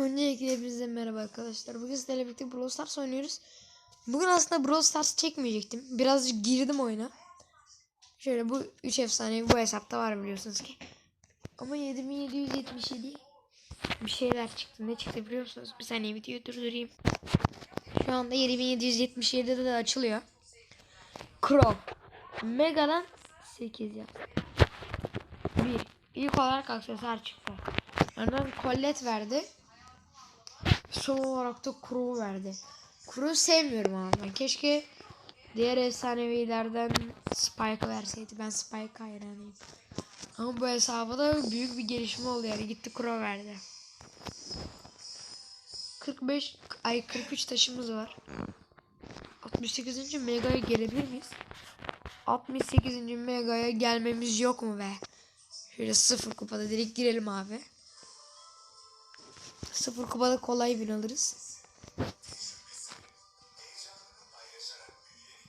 Öncelikle hepinize merhaba arkadaşlar. Bugün sizlerle birlikte Brawl Stars oynuyoruz. Bugün aslında Brawl Stars çekmeyecektim. Birazcık girdim oyuna. Şöyle bu 3 efsane bu hesapta var biliyorsunuz ki. Ama 7777 bir şeyler çıktı. Ne çıktı biliyor musunuz? Bir saniye videoyu durdurayım. Şu anda 7777'de de açılıyor. Crow. Mega'dan 8 yap. 1. İlk olarak aksesuar çıktı. Ondan kollet verdi. Son olarak da Kuro verdi. Kuro sevmiyorum ama. Keşke diğer efsanevilerden Spike verseydi. Ben Spike hayranıyım. Ama bu hesaba da büyük bir gelişme oldu yani. Gitti Kuro verdi. 45 ay 43 taşımız var. 68. Mega'ya gelebilir miyiz? 68. Mega'ya gelmemiz yok mu be? Şöyle sıfır kupada direkt girelim abi. Sıfır kupada kolay win alırız.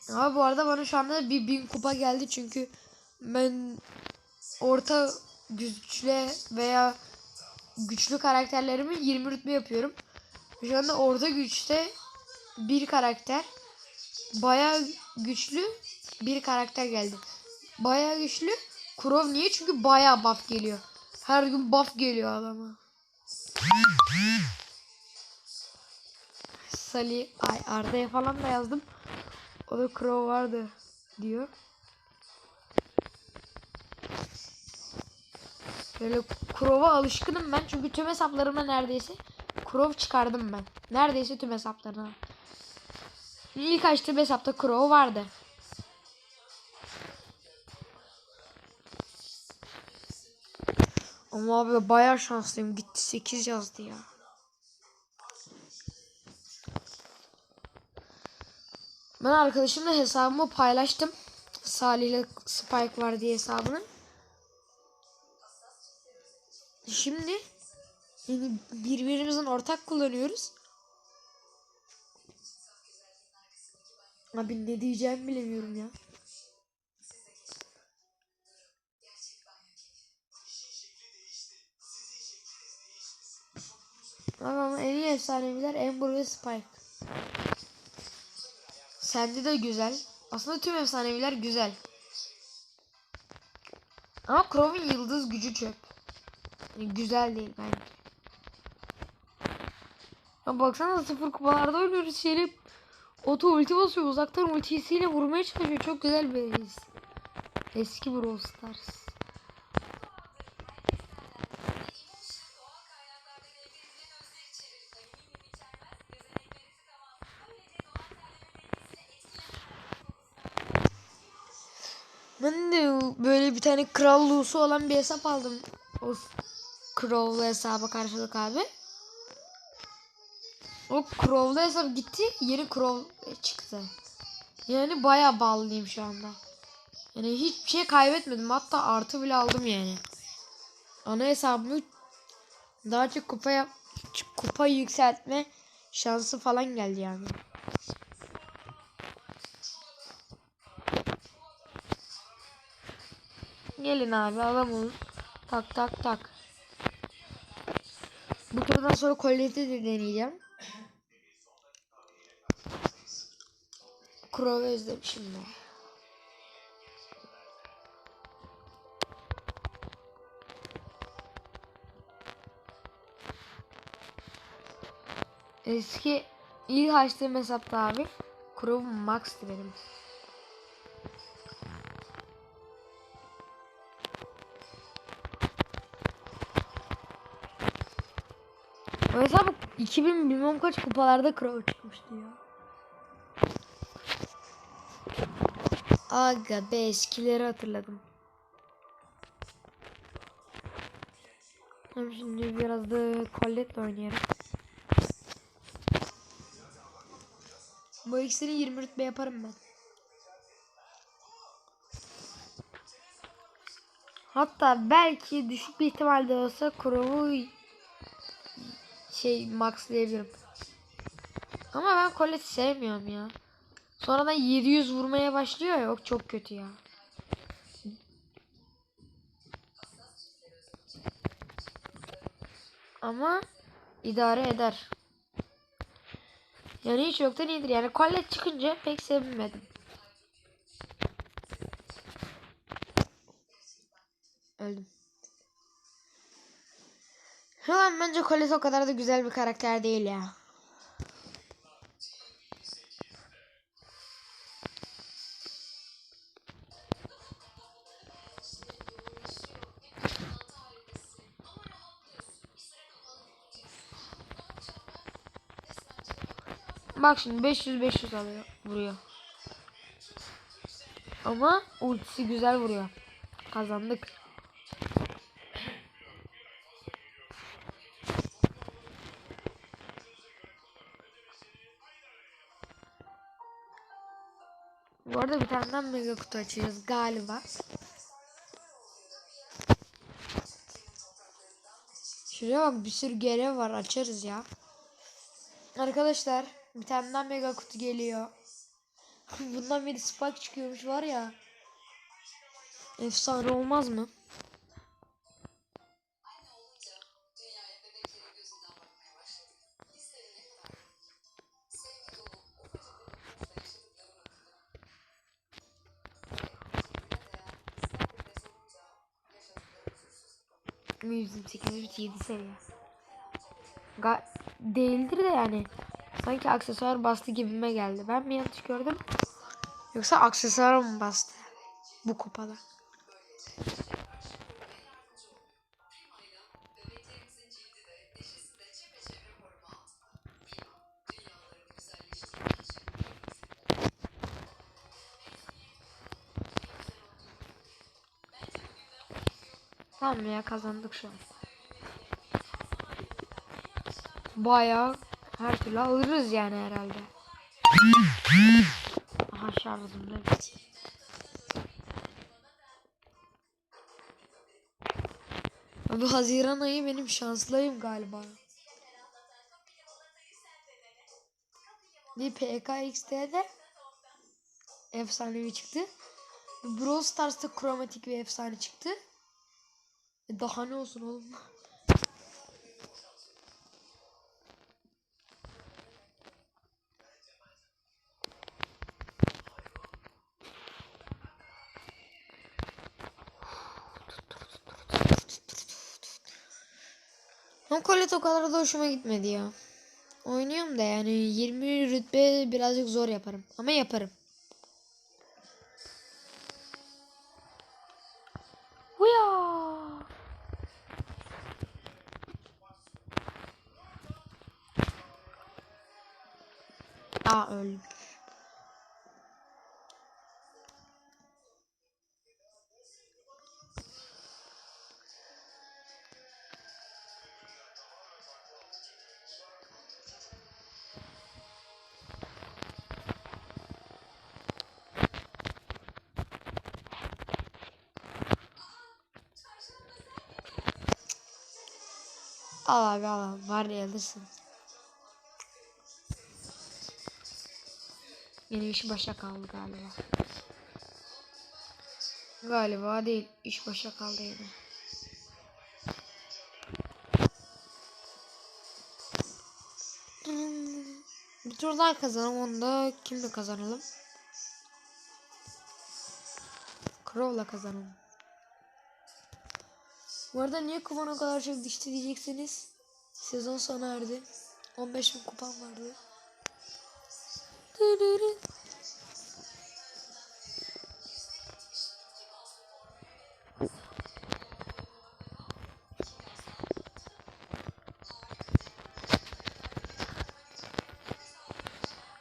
Ama bu arada bana şu anda bir bin kupa geldi çünkü ben orta güçlü veya güçlü karakterlerimi 20 rütbe yapıyorum. Şu anda orta güçte bir karakter bayağı güçlü bir karakter geldi. Bayağı güçlü. Kurov niye? Çünkü bayağı buff geliyor. Her gün buff geliyor adama. Sali ay Arda'ya falan da yazdım. O da Crow vardı diyor. Böyle Crow'a alışkınım ben çünkü tüm hesaplarıma neredeyse Crow çıkardım ben. Neredeyse tüm hesaplarına. İlk açtığım hesapta Crow vardı. Ama abi bayağı şanslıyım. Gitti 8 yazdı ya. Ben arkadaşımla hesabımı paylaştım. Salih Spike var diye hesabını. Şimdi yani birbirimizin ortak kullanıyoruz. Abi ne diyeceğimi bilemiyorum ya. Ama en iyi efsaneviler Amber ve Spike. Sende de güzel. Aslında tüm efsaneviler güzel. Ama Crow'un yıldız gücü çöp. Yani güzel değil bence. Ya baksana sıfır kupalarda oynuyoruz. Şeyle oto ulti basıyor. Uzaktan ultisiyle vurmaya çalışıyor. Çok güzel bir his. Eski Brawl Stars. Tane kral Lu'su olan bir hesap aldım. O Crow'lu hesaba karşılık abi. O Crow'lu hesap gitti. Yeni Crow çıktı. Yani bayağı bağlıyım şu anda. Yani hiçbir şey kaybetmedim. Hatta artı bile aldım yani. Ana hesabımı daha çok kupa yap kupa yükseltme şansı falan geldi yani. Gelin abi alalım. Tak tak tak. Bu turdan sonra kolyeti de deneyeceğim. Crow'u özlemişim ben. Eski ilk açtığım hesapta abi Crow Max'tı benim. O hesap 2000 bilmem kaç kupalarda Crow çıkmıştı ya. Aga be eskileri hatırladım. Tamam şimdi biraz da Colette'le oynayalım. Bu ikisini 20 rütbe yaparım ben. Hatta belki düşük bir ihtimalde olsa Crow'u şey maxlayabilirim. Ama ben Colette sevmiyorum ya. Sonradan 700 vurmaya başlıyor ya. O çok kötü ya. Ama idare eder. Yani hiç yoktan iyidir. Yani kollet çıkınca pek sevinmedim. Öldüm. An bence Colette o kadar da güzel bir karakter değil ya. Bak şimdi 500 500 alıyor vuruyor. Ama ultisi güzel vuruyor. Kazandık. Daha mega kutu açıyoruz galiba. Şuraya bak bir sürü görev var açarız ya. Arkadaşlar bir tane daha mega kutu geliyor. Bundan beri spike çıkıyormuş var ya. Efsane olmaz mı? Yüzüm 807 seviye. Ga değildir de yani. Sanki aksesuar bastı gibime geldi. Ben mi yanlış gördüm? Yoksa aksesuar mı bastı? Bu kupada. Tamam ya kazandık şu an. Bayağı her türlü alırız yani herhalde. Aha şarjım da. Bu Haziran ayı benim şanslıyım galiba. Bir PKX'de efsanevi çıktı. Brawl Stars'ta kromatik bir efsane çıktı. Daha ne olsun oğlum? Colette o kadar da hoşuma gitmedi ya. Oynuyorum da yani 20 rütbe birazcık zor yaparım. Ama yaparım. Aa öldüm. Al abi. Var ya alırsın. Yine iş başa kaldı galiba. Galiba değil. iş başa kaldı yine. Bir tur daha kazanalım. Onda kimle kazanalım? Crow'la kazanalım. Bu arada niye kupan o kadar çok düştü diyeceksiniz. Sezon sona erdi. 15 bin kupam vardı. Dırırı.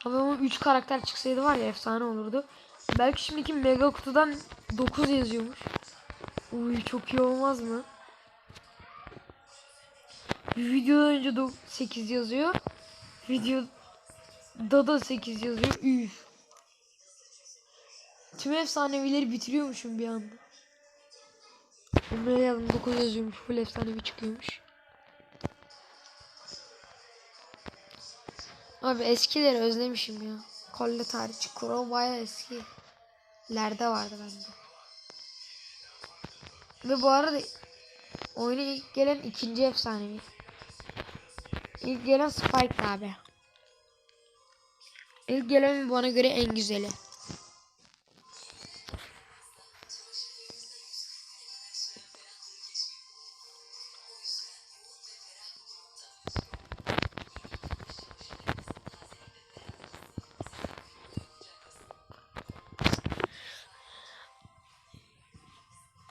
Ama ama 3 karakter çıksaydı var ya efsane olurdu. Belki şimdiki mega kutudan 9 yazıyormuş. Uy çok iyi olmaz mı? Bir videodan önce de 8 yazıyor. Videoda da 8 yazıyor. Üf. Tüm efsanevileri bitiriyormuşum bir anda. Onlara yazdım 9 yazıyormuş. Full efsanevi çıkıyormuş. Abi eskileri özlemişim ya. Kolle tarihçi Kuro baya eskilerde vardı bende. Ve bu arada oyuna ilk gelen ikinci efsanevi. İlk gelen Spike abi. İlk gelen bana göre en güzeli.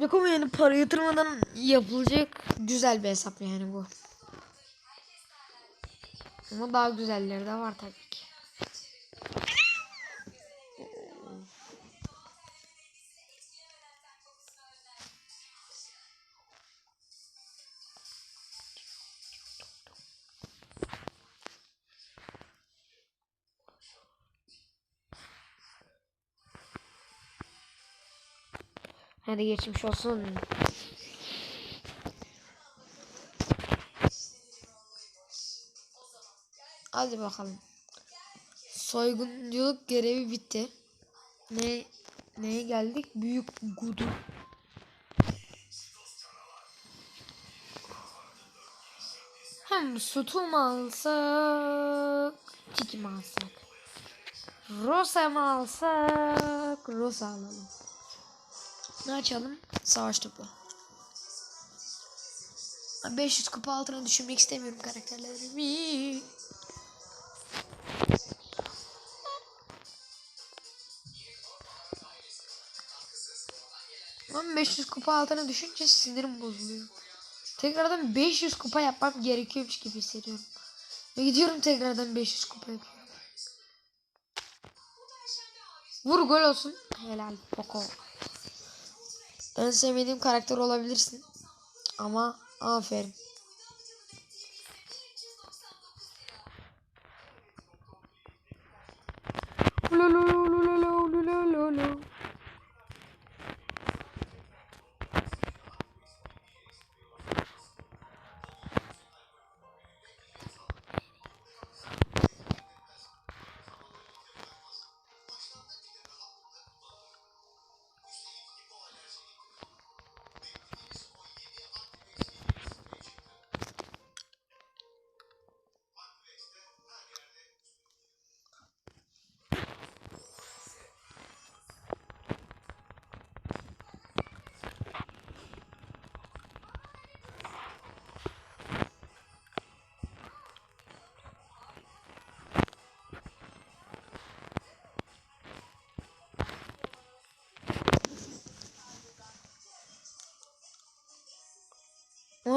Yok ama yani para yatırmadan yapılacak güzel bir hesap yani bu. Ama daha güzelleri de var tabii Hadi geçmiş olsun. Hadi bakalım. Soygunculuk görevi bitti. Ne neye geldik? Büyük gudu. Hem sütü mü alsak? Tiki mi alsak? Rosa mı alsak? Rosa alalım. Ne açalım? Savaş topu. Ben 500 kupa altına düşürmek istemiyorum karakterlerimi. Ama 500 kupa altına düşünce sinirim bozuluyor. Tekrardan 500 kupa yapmam gerekiyormuş gibi hissediyorum. Ve gidiyorum tekrardan 500 kupa yapıyorum. Vur gol olsun. Helal Poco. En sevmediğim karakter olabilirsin. Ama aferin. Lo,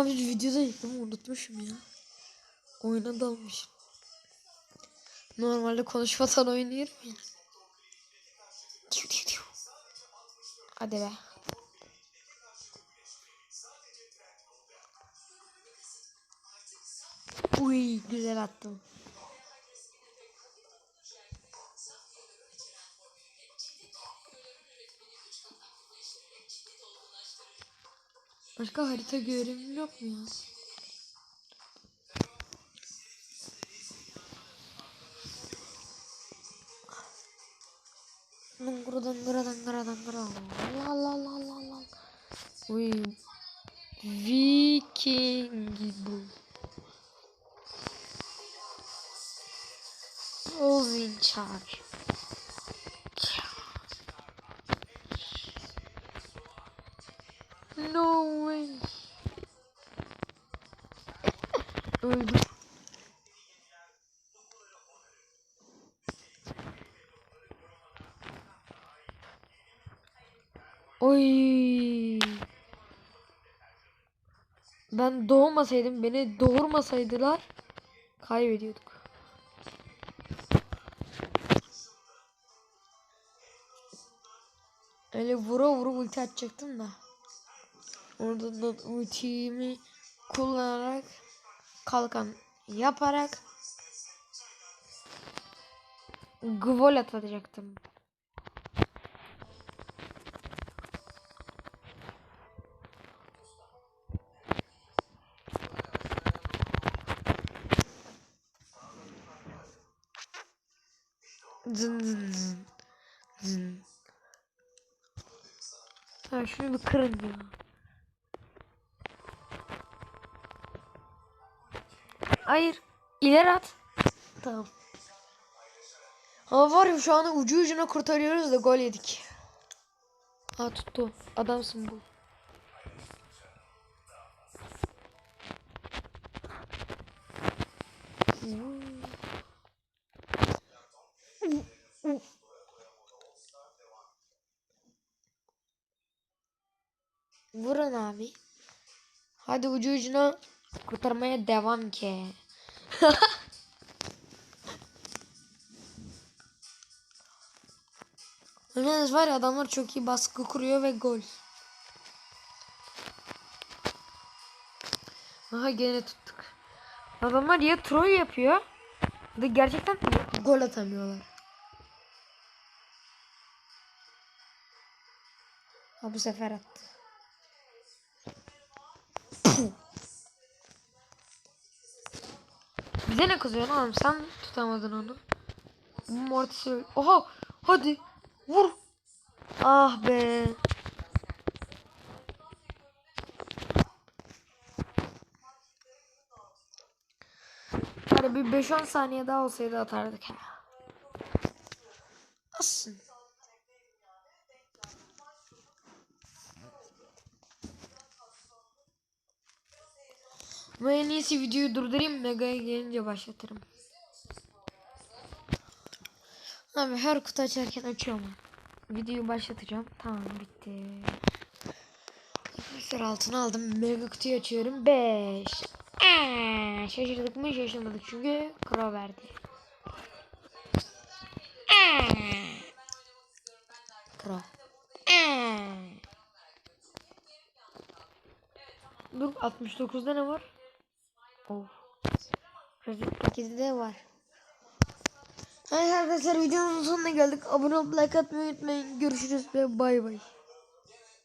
Abi videoda yıkımı unutmuşum ya. Oyuna dalmışım. Normalde konuşmadan oynuyorum ya. Hadi be. Uy güzel attım. Başka harita görevim yok mu ya? Dangara dangara dangara Öldüm. Oy. Ben doğmasaydım, beni doğurmasaydılar kaybediyorduk. Öyle vura vura ulti atacaktım da. Orada da ultimi kullanarak kalkan yaparak gol atacaktım. Zın zın zın. Zın. Ha şunu bir kırın ya. Hayır. İleri at. Tamam. Ama var ya şu an ucu ucuna kurtarıyoruz da gol yedik. Ha tuttu. Adamsın bu. Vurun abi. Hadi ucu ucuna kurtarmaya devam ki. Yalnız var ya adamlar çok iyi baskı kuruyor ve gol. Aha gene tuttuk. Adamlar ya troll yapıyor ya da gerçekten gol atamıyorlar. Ha bu sefer attı. Bize ne kızıyorsun oğlum sen tutamadın onu. Bu Mortis'i Oha hadi vur. Ah be. Hadi bir 5-10 saniye daha olsaydı atardık ha. Ama en iyisi videoyu durdurayım. Mega'ya gelince başlatırım. Abi her kutu açarken açıyorum. Videoyu başlatacağım. Tamam bitti. Arkadaşlar altına aldım. Mega kutuyu açıyorum. 5. Aa, şaşırdık mı şaşırmadık çünkü kro verdi. Aa. Kro. Dur 69'da ne var? Of. Recep paketi de var. Evet arkadaşlar videonun sonuna geldik. Abone olup like atmayı unutmayın. Görüşürüz ve bay bay.